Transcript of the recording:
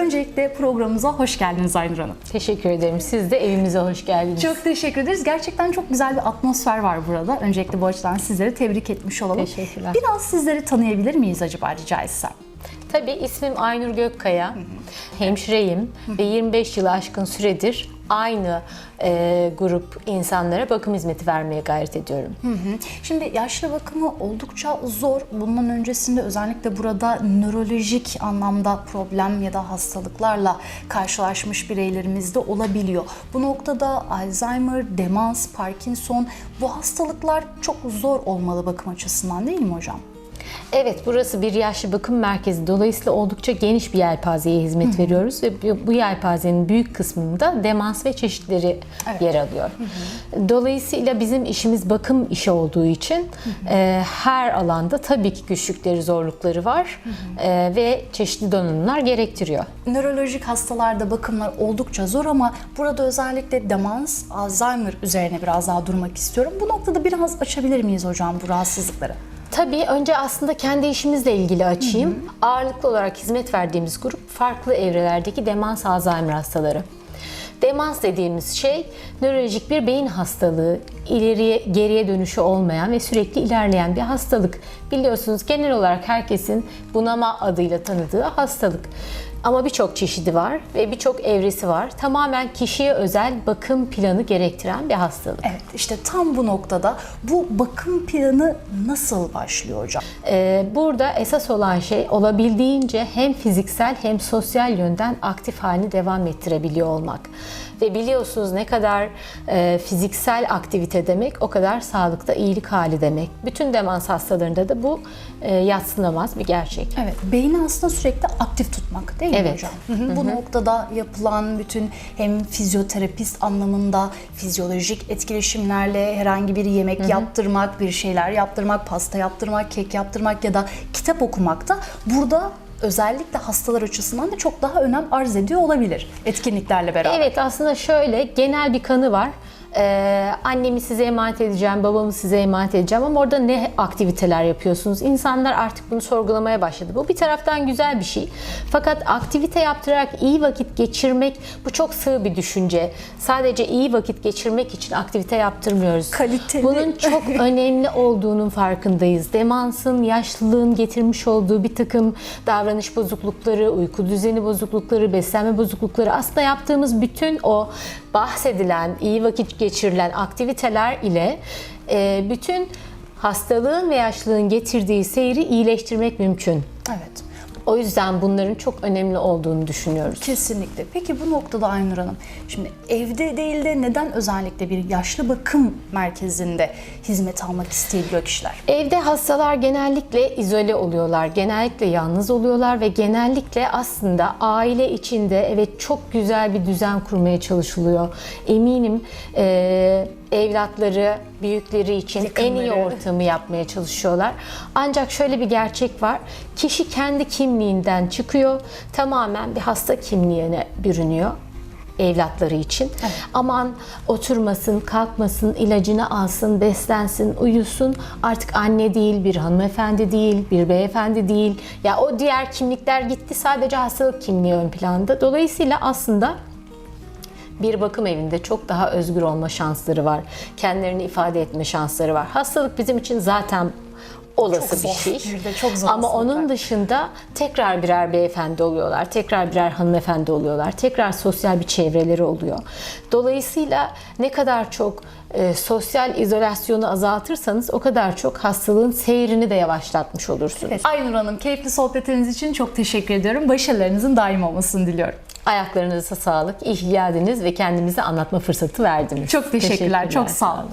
Öncelikle programımıza hoş geldiniz Aynur Hanım. Teşekkür ederim. Siz de evimize hoş geldiniz. Çok teşekkür ederiz. Gerçekten çok güzel bir atmosfer var burada. Öncelikle bu açıdan sizleri tebrik etmiş olalım. Teşekkürler. Biraz sizleri tanıyabilir miyiz acaba rica etsem? Tabii ismim Aynur Gökkaya. Hemşireyim ve 25 yılı aşkın süredir aynı e, grup insanlara bakım hizmeti vermeye gayret ediyorum. Şimdi yaşlı bakımı oldukça zor. Bundan öncesinde özellikle burada nörolojik anlamda problem ya da hastalıklarla karşılaşmış bireylerimiz de olabiliyor. Bu noktada Alzheimer, demans, Parkinson bu hastalıklar çok zor olmalı bakım açısından değil mi hocam? Evet, burası bir yaşlı bakım merkezi. Dolayısıyla oldukça geniş bir yelpazeye hizmet veriyoruz ve bu- yelpazenin büyük kısmında demans ve çeşitleri yer alıyor. Dolayısıyla bizim işimiz bakım işi olduğu için e, her alanda tabii ki güçlükleri, zorlukları var e, ve çeşitli donanımlar gerektiriyor. Nörolojik hastalarda bakımlar oldukça zor ama burada özellikle demans, Alzheimer üzerine biraz daha durmak istiyorum. Bu noktada biraz açabilir miyiz hocam bu rahatsızlıkları? Tabii önce aslında kendi işimizle ilgili açayım. Ağırlıklı olarak hizmet verdiğimiz grup farklı evrelerdeki demans Alzheimer hastaları. Demans dediğimiz şey nörolojik bir beyin hastalığı, ileriye geriye dönüşü olmayan ve sürekli ilerleyen bir hastalık. Biliyorsunuz genel olarak herkesin bunama adıyla tanıdığı hastalık. Ama birçok çeşidi var ve birçok evresi var. Tamamen kişiye özel bakım planı gerektiren bir hastalık. Evet işte tam bu noktada bu bakım planı nasıl başlıyor hocam? Ee, burada esas olan şey olabildiğince hem fiziksel hem sosyal yönden aktif halini devam ettirebiliyor olmak. Ve biliyorsunuz ne kadar e, fiziksel aktivite demek o kadar sağlıkta iyilik hali demek. Bütün demans hastalarında da bu e, yatsınamaz bir gerçek. Evet, beyni aslında sürekli aktif tutmak değil mi Evet. hocam? Hı hı. Bu noktada yapılan bütün hem fizyoterapist anlamında fizyolojik etkileşimlerle herhangi bir yemek yaptırmak, bir şeyler yaptırmak, pasta yaptırmak, kek yaptırmak ya da kitap okumak da burada özellikle hastalar açısından da çok daha önem arz ediyor olabilir etkinliklerle beraber. Evet aslında şöyle genel bir kanı var. Ee, annemi size emanet edeceğim, babamı size emanet edeceğim ama orada ne aktiviteler yapıyorsunuz? İnsanlar artık bunu sorgulamaya başladı. Bu bir taraftan güzel bir şey. Fakat aktivite yaptırarak iyi vakit geçirmek bu çok sığ bir düşünce. Sadece iyi vakit geçirmek için aktivite yaptırmıyoruz. Kaliteli. Bunun çok önemli olduğunun farkındayız. Demansın, yaşlılığın getirmiş olduğu bir takım davranış bozuklukları, uyku düzeni bozuklukları, beslenme bozuklukları aslında yaptığımız bütün o bahsedilen, iyi vakit geçirilen aktiviteler ile e, bütün hastalığın ve yaşlılığın getirdiği seyri iyileştirmek mümkün. Evet. O yüzden bunların çok önemli olduğunu düşünüyoruz. Kesinlikle. Peki bu noktada Aynur Hanım, şimdi evde değil de neden özellikle bir yaşlı bakım merkezinde hizmet almak isteyebiliyor kişiler? Evde hastalar genellikle izole oluyorlar, genellikle yalnız oluyorlar ve genellikle aslında aile içinde evet çok güzel bir düzen kurmaya çalışılıyor. Eminim e, evlatları, büyükleri için en iyi ortamı yapmaya çalışıyorlar. Ancak şöyle bir gerçek var. Kişi kendi kimliğinden çıkıyor, tamamen bir hasta kimliğine bürünüyor evlatları için. Aman oturmasın, kalkmasın, ilacını alsın, beslensin, uyusun. Artık anne değil, bir hanımefendi değil, bir beyefendi değil. Ya o diğer kimlikler gitti. Sadece hastalık kimliği ön planda. Dolayısıyla aslında bir bakım evinde çok daha özgür olma şansları var. Kendilerini ifade etme şansları var. Hastalık bizim için zaten olası Çok bir zor, şey. bir de çok zor Ama hastalıklar. onun dışında tekrar birer beyefendi oluyorlar, tekrar birer hanımefendi oluyorlar, tekrar sosyal bir çevreleri oluyor. Dolayısıyla ne kadar çok e, sosyal izolasyonu azaltırsanız o kadar çok hastalığın seyrini de yavaşlatmış olursunuz. Evet. Aynur Hanım, keyifli sohbetiniz için çok teşekkür ediyorum. Başarılarınızın daim olmasını diliyorum. Ayaklarınıza sağlık, iyi geldiniz ve kendimizi anlatma fırsatı verdiniz. Çok teşekkürler, çok sağ olun.